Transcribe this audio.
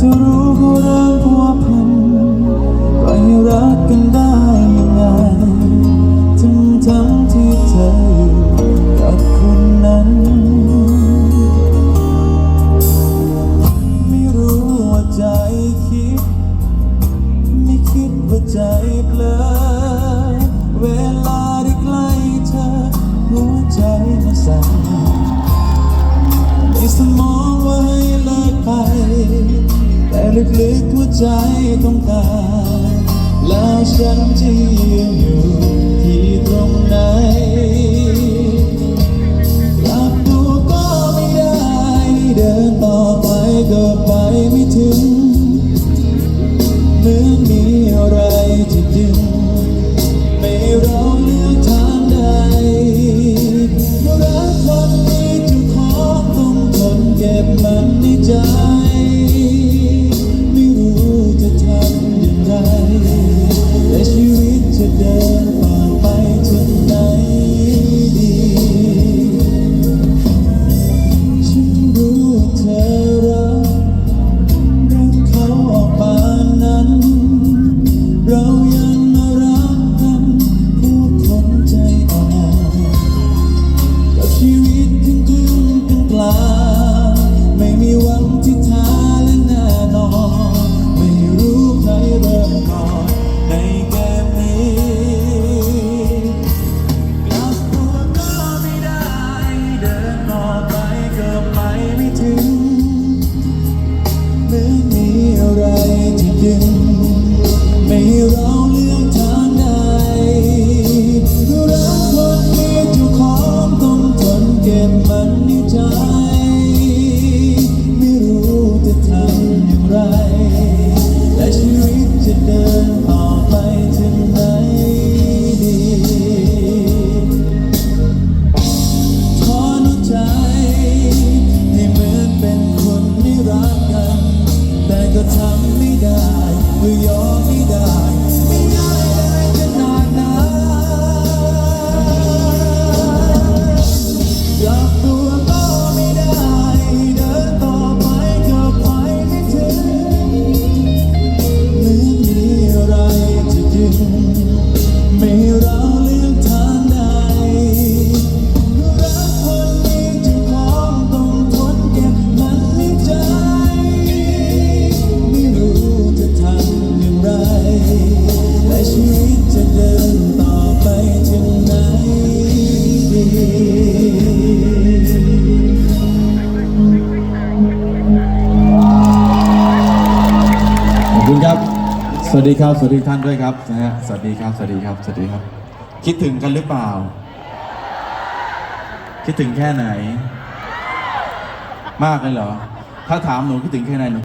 จะรู้ก็เริ่มพัวพันปล่อยให้รักกันได้ยังไงทั้งทั้งที่เธออยู่กับคนนั้น ไม่รู้ว่าใจคิด ไม่คิดว่าใจเปลอเวลา หัวใจต้องการแล้วฉันจะยืนอยู่ที่ตรงไหน Baba. สวัสดีครับ สวัสดีท่านด้วยครับนะฮะสวัสดีครับ สวัสดีครับ สวัสดีครับ คิดถึงกันหรือเปล่า คิดถึงแค่ไหน มากเลยเหรอ ถ้าถามหนูคิดถึงแค่ไหนหนู